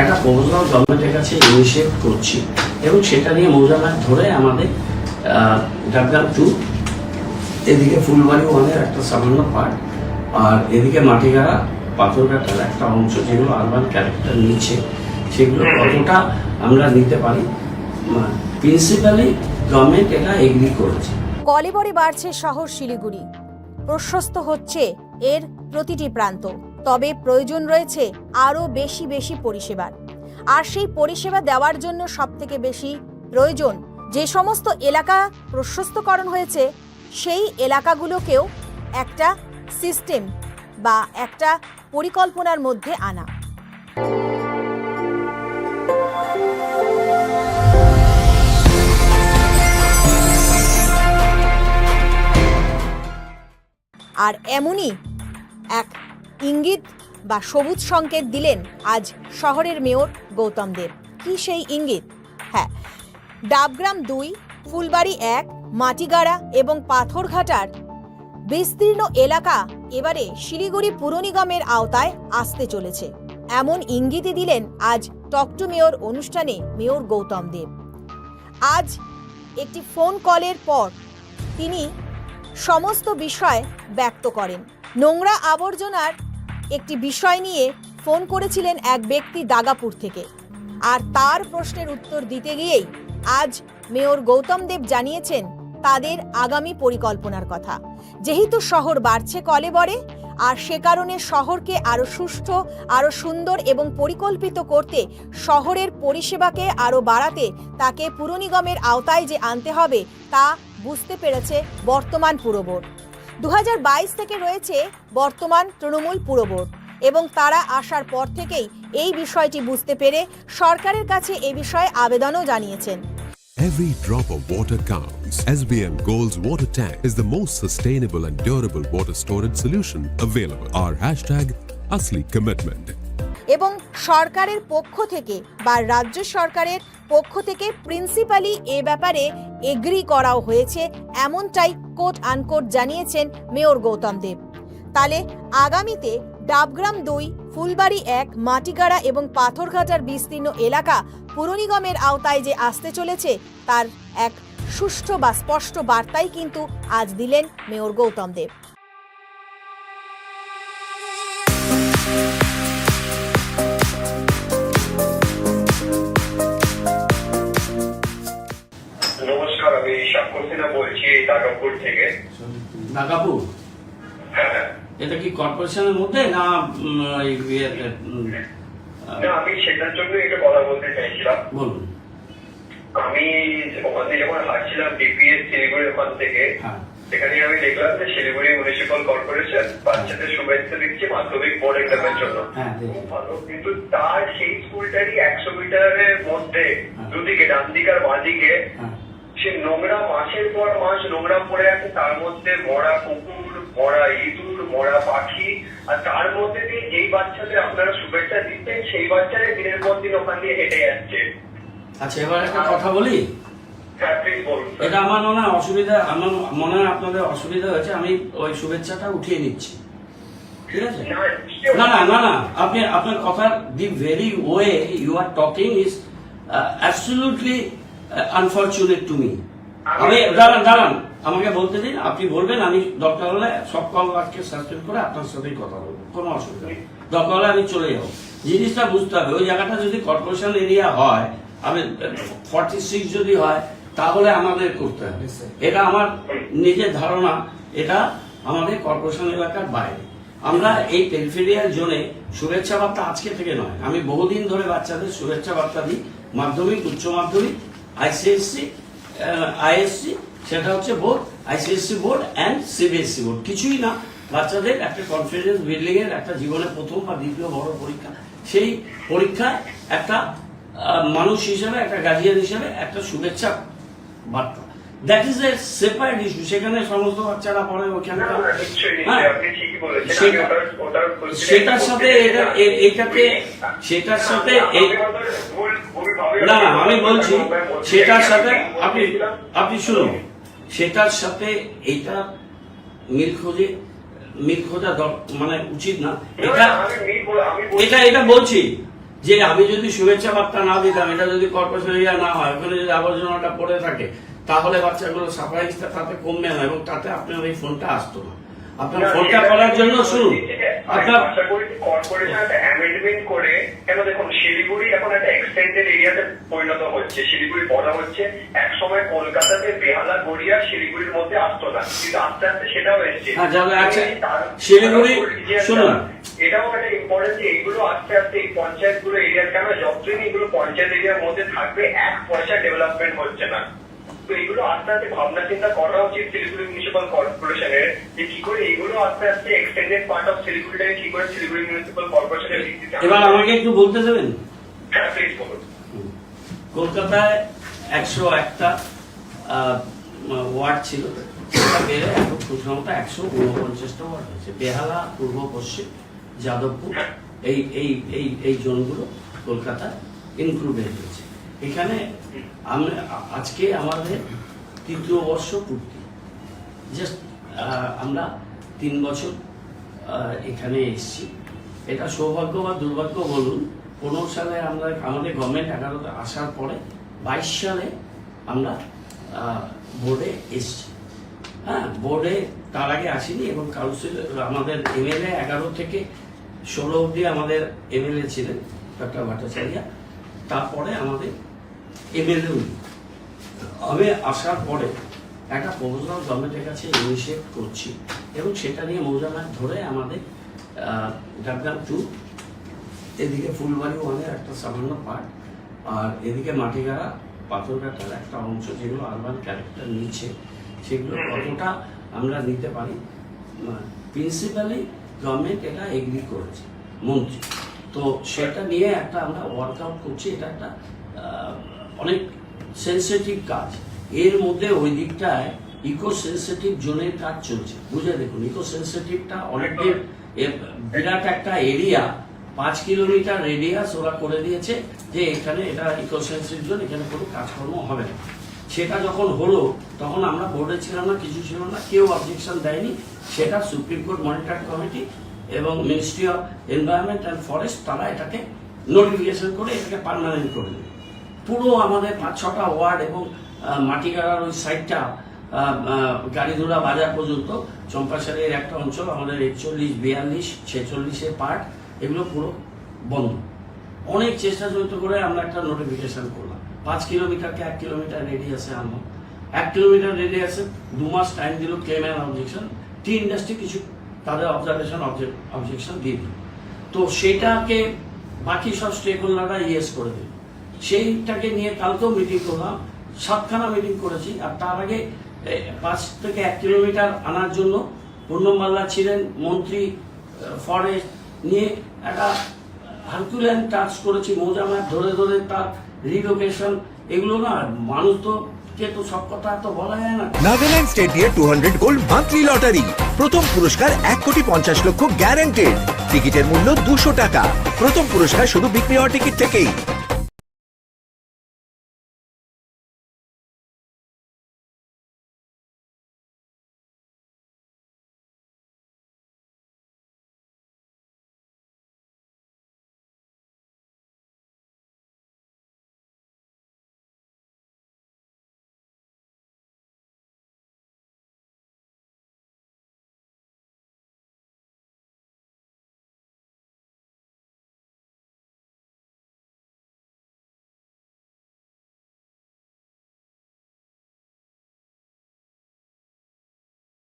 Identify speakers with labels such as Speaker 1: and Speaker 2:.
Speaker 1: একটা প্রপোজাল গভর্নমেন্টের কাছে ইনিশিয়েট করছি এবং সেটা নিয়ে মৌজাঘাট ধরে আমাদের ডাকগ্রাম টু এদিকে ফুলবাড়ি ওয়ানের একটা সামান্য পার্ট আর এদিকে মাটিগাড়া পাথরঘাটার একটা অংশ যেগুলো আরবান ক্যারেক্টার নিচ্ছে, সেগুলো কতটা আমরা নিতে পারি প্রিন্সিপালি গভর্নমেন্ট এটা এগ্রি করেছে।
Speaker 2: কলেবরে বাড়ছে শহর শিলিগুড়ি, প্রশস্ত হচ্ছে এর প্রতিটি প্রান্ত। তবে প্রয়োজন রয়েছে আরও বেশি বেশি পরিষেবার। আর সেই পরিষেবা দেওয়ার জন্য সবথেকে বেশি প্রয়োজন যে সমস্ত এলাকা প্রশস্তকরণ হয়েছে, সেই এলাকাগুলোকেও একটা সিস্টেম বা একটা পরিকল্পনার মধ্যে আনা। আর এমনই এক ইঙ্গিত বা সবুজ সংকেত দিলেন আজ শহরের মেয়র গৌতম দেব। কি সেই ইঙ্গিত? হ্যাঁ ডাবগ্রাম দুই, ফুলবাড়ি এক, মাটিগাড়া এবং পাথরঘাটার বিস্তীর্ণ এলাকা এবারে শিলিগুড়ি পুর নিগমের আওতায় আসতে চলেছে। এমন ইঙ্গিতই দিলেন আজ টক টু মেয়র অনুষ্ঠানে মেয়র গৌতম দেব। আজ একটি ফোন কলের পর তিনি সমস্ত বিষয় ব্যক্ত করেন। নোংরা আবর্জনার একটি বিষয় নিয়ে ফোন করেছিলেন এক ব্যক্তি দাগাপুর থেকে। আর তার প্রশ্নের উত্তর দিতে গিয়েই আজ মেয়র গৌতম দেব জানিয়েছেন তাদের আগামী পরিকল্পনার কথা। যেহেতু শহর বাড়ছে কলেবরে আর সে কারণে শহরকে আরও সুষ্ঠু আরও সুন্দর এবং পরিকল্পিত করতে শহরের পরিষেবাকে আরও বাড়াতে তাকে পুর নিগমের আওতায় যে আনতে হবে তা বুঝতে পেরেছে বর্তমান পুর বোর্ড দু হাজার বাইশ থেকে রয়েছে বর্তমান তৃণমূল পুর বোর্ড এবং তারা আসার পর থেকেই এই বিষয়টি বুঝতে পেরে সরকারের কাছে এই বিষয়ে আবেদনও জানিয়েছেন
Speaker 3: Every drop of water counts. SBM Gold's water tank is the most sustainable and durable water storage solution available. Our hashtag Asli Commitment.
Speaker 2: এবং সরকারের পক্ষ থেকে বা রাজ্য সরকারের পক্ষ থেকে প্রিন্সিপালি এ ব্যাপারে এগ্রি করাও হয়েছে এমনটাই কোট আনকোট জানিয়েছেন মেয়র গৌতম দেব। তালে আগামীতে ডাবগ্রাম দুই, ফুলবাড়ি এক মাটিগাড়া এবং পাথরঘাটার বিস্তীর্ণ এলাকা পুরনিগমের আওতায় যে আসতে চলেছে, তার এক সুষ্ঠু বা স্পষ্ট বার্তাই কিন্তু আজ দিলেন মেয়র গৌতম দেব।
Speaker 4: বলছি এই থেকে।
Speaker 1: নাগাপুর?
Speaker 4: হ্যাঁ হ্যাঁ।
Speaker 1: এটা কি কর্পোরেশনের মধ্যে না আহ,
Speaker 4: না আমি সেটার জন্য এটা কথা বলতে চাইছিলাম।
Speaker 1: বলুন।
Speaker 4: আমি ওখান থেকে যখন হাঁটছিলাম ডিপিএস শিলিগুড়ি ওখান থেকে
Speaker 1: হ্যাঁ।
Speaker 4: সেখানে আমি দেখলাম যে শিলিগুড়ি মিউনিসিপাল কর্পোরেশন বাচ্চাদের শুভেচ্ছা দিচ্ছে মাধ্যমিক বোর্ড এক্সামের জন্য। খুব ভালো। কিন্তু তার সেই স্কুলটারই একশো মিটারের মধ্যে। দুদিকে ডান দিকে আর বাঁ দিকে সে নোংরা মাসের পর মাস নোংরা পড়ে আছে তার মধ্যে মরা কুকুর মরা ইঁদুর মরা পাখি আর তার মধ্যে দিয়ে যেই বাচ্চাদের আপনারা শুভেচ্ছা দিচ্ছেন সেই বাচ্চারা দিনের পর দিন ওখান দিয়ে হেঁটে যাচ্ছে।
Speaker 1: আচ্ছা এবার একটা কথা বলি?
Speaker 4: হ্যাঁ বলুন
Speaker 1: এটা আমার মনে হয় অসুবিধা আমার মনে হয় আপনাদের অসুবিধা হয়েছে আমি ওই শুভেচ্ছাটা উঠিয়ে নিচ্ছি। ঠিক আছে?
Speaker 4: না,
Speaker 1: না না না না আপনি আপনার কথার the very way you are talking is absolutely unfortunate to me আমি দাঁড়ান দাঁড়ান। আমাকে বলতে দিন আপনি বলবেন আমি দরকার হলে সব কল আজকে সাসপেন্ড করে আপনার সাথেই কথা বলব। কোনো অসুবিধা নেই। দরকার হলে আমি চলে যাব। জিনিসটা বুঝতে হবে ওই জায়গাটা যদি কর্পোরেশন এরিয়া হয় আমি ফর্টি সিক্স যদি হয় তাহলে আমাদের করতে হবে। এটা আমার নিজের ধারণা এটা আমাদের কর্পোরেশন এলাকার বাইরে। আমরা এই পেরিফেরিয়াল জোনে শুভেচ্ছা বার্তা আজকে থেকে নয়। আমি বহুদিন ধরে বাচ্চাদের শুভেচ্ছা বার্তা দিই মাধ্যমিক উচ্চ মাধ্যমিক আইসিএসসি আইএসসি, সেটা হচ্ছে board, ICSC board and CBSC board. কিছুই না। বাচ্চাদের একটা কনফিডেন্স বিল্ডিং এর একটা জীবনে প্রথম বা দ্বিতীয় বড় পরীক্ষা। সেই পরীক্ষায় একটা মানুষ হিসাবে, একটা গার্জিয়ান হিসাবে একটা শুভেচ্ছা বার্তা। That is a separate issue সেখানে সমস্ত বাচ্চারা পড়ে ওখানে। হ্যাঁ। সেটার সাথে এটা সেটার সাথে
Speaker 4: না, আমি
Speaker 1: না বলছি সেটার সাথে আপনি আপনি শুনুন। সেটার সাথে এইটা মিল খোঁজে মিল খোঁজা মানে উচিত না। এটা এটা এটা বলছি যে আমি যদি শুভেচ্ছা বার্তা না দিতাম এটা যদি কর্পোরেশন এরিয়া না হয় ওখানে যদি আবর্জনাটা পড়ে থাকে তাহলে বাচ্চাগুলো সাপ্লাইজটা তাতে কমবে না এবং তাতে আপনার এই ফোনটা আসতো না। আপনার ফোনটা করার জন্য শুনুন আপনার
Speaker 4: আশা করি কর্পোরেশন একটা অ্যামেন্ডমেন্ট করে কেন দেখুন শিলিগুড়ি এখন একটা এক্সটেন্ডেড এরিয়াতে পরিণত হচ্ছে শিলিগুড়ি বলা হচ্ছে এক সময় কলকাতাতে বেহালা গড়িয়া শিলিগুড়ির মধ্যে আসতো না। কিন্তু আস্তে আস্তে সেটাও এসছে।
Speaker 1: হ্যাঁ, আচ্ছা, শিলিগুড়ি, শুনুন।
Speaker 4: এটাও একটা ইম্পর্টেন্ট যে এগুলো আস্তে আস্তে এই এরিয়ার কেন যতদিন এগুলো পঞ্চায়েত এরিয়ার মধ্যে থাকবে এক পয়সা ডেভেলপমেন্ট হচ্ছে না। তো এগুলো আস্তে আস্তে ভাবনা চিন্তা করা উচিত শিলিগুড়ি মিউনিসিপাল কর্পোরেশনের যে কি করে এগুলো আস্তে আস্তে এক্সটেন্ডেড পার্ট অফ শিলিগুড়িটাকে কি করে শিলিগুড়ি মিউনিসিপাল কর্পোরেশনের ভিত্তিতে
Speaker 1: এবার আমাকে একটু বলতে দেবেন?
Speaker 4: হ্যাঁ প্লিজ বলুন।
Speaker 1: কলকাতায় একশো একটা ওয়ার্ড ছিল। এখন একশো উনপঞ্চাশটা ওয়ার্ড হয়েছে। বেহালা পূর্ব পশ্চিম যাদবপুর এই এই এই এই জোনগুলো কলকাতায় ইনক্লুডেড হয়েছে। এখানে আমরা আজকে আমাদের তৃতীয় বর্ষ পূর্তি। জাস্ট আমরা তিন বছর এখানে এসেছি। এটা সৌভাগ্য বা দুর্ভাগ্য বলুন, পনেরো সালে আমরা, আমাদের গভর্নমেন্ট এগারোতে আসার পরে বাইশ সালে আমরা বোর্ডে এসেছি। হ্যাঁ বোর্ডে তার আগে আসিনি এবং কাউন্সিল আমাদের এমএলএ এগারো থেকে ষোলো অবধি আমাদের এমএলএ ছিলেন ডক্টর ভট্টাচার্য। তারপরে আমাদের এমএলএ আমি আসার পরে একটা প্রপোজাল গভর্নমেন্টের কাছে ইনিশিয়েট করছি এবং সেটা নিয়ে মৌজামাত ধরে আমাদের ডাকগ্রাম টু এদিকে ফুলবাড়ি ওয়ানের একটা সামান্য পার্ট আর এদিকে মাটিগাড়া, পাথরঘাটার একটা অংশ যেগুলো আরবান ক্যারেক্টার নিচ্ছে, সেগুলো কতটা আমরা নিতে পারি প্রিন্সিপালি গভর্নমেন্ট এটা এগ্রি করেছে, মন্ত্রী। তো সেটা নিয়ে একটা আমরা ওয়ার্কআউট করছি, এটা একটা অনেক সেন্সিটিভ কাজ। এর মধ্যে ওই দিকটায় ইকো সেন্সিটিভ জোনের কাজ চলছে। বুঝে দেখুন ইকো সেন্সিটিভটা অনেকদিন এ- বিরাট একটা এরিয়া পাঁচ কিলোমিটার রেডিয়াস ওরা করে দিয়েছে যে এখানে এটা ইকো সেন্সিটিভ জোন, এখানে কোনো কাজকর্ম হবে না। সেটা যখন হলো, তখন আমরা বোর্ডে ছিলাম না, কিছু ছিল না, কেউ অবজেকশন দেয়নি। সেটা সুপ্রিম কোর্ট মনিটর কমিটি এবং ministry of environment and forest তারা এটাকে নোটিফিকেশন করে, এটাকে পার্মানেন্ট করে দেবে পুরো আমাদের পাঁচ, ছটা ওয়ার্ড এবং মাটিগাড়ার ওই সাইডটা গাড়িধুরা বাজার পর্যন্ত। চম্পাশালের একটা অঞ্চল, আমাদের একচল্লিশ, বিয়াল্লিশ ছেচল্লিশের পার্ট এগুলো পুরো বন্ধ। অনেক চেষ্টা জড়িত করে আমরা একটা নোটিফিকেশন করলাম। পাঁচ কিলোমিটারকে এক কিলোমিটার রেডিয়াসে আনলাম। এক কিলোমিটার রেডিয়াসে দু মাস টাইম দিল claim and objection tea industry কিছু তাদের অবজারভেশন অবজেকশন দিয়ে দিল। তো সেটাকে বাকি সব স্টেক হোল্ডাররা ইয়েস করে দিল। সেইটাকে নিয়ে কালকেও মিটিং করলাম। সাতখানা মিটিং করেছি, আর তার আগে পাঁচ থেকে এক কিলোমিটার আনার জন্য পূর্ণম মাল্লা ছিলেন মন্ত্রী ফরেস্ট নিয়ে একটা হারকুলিয়ান টাচ করেছি মৌজামাত ধরে ধরে তার রিলোকেশন এগুলো না, মানুষ তো
Speaker 5: নাগাল্যান্ড স্টেট দিয়ে two hundred gold monthly lottery প্রথম পুরস্কার এক কোটি পঞ্চাশ লক্ষ গ্যারান্টেড টিকিটের মূল্য দুশো টাকা। প্রথম পুরস্কার শুধু বিক্রি হওয়া টিকিট থেকেই।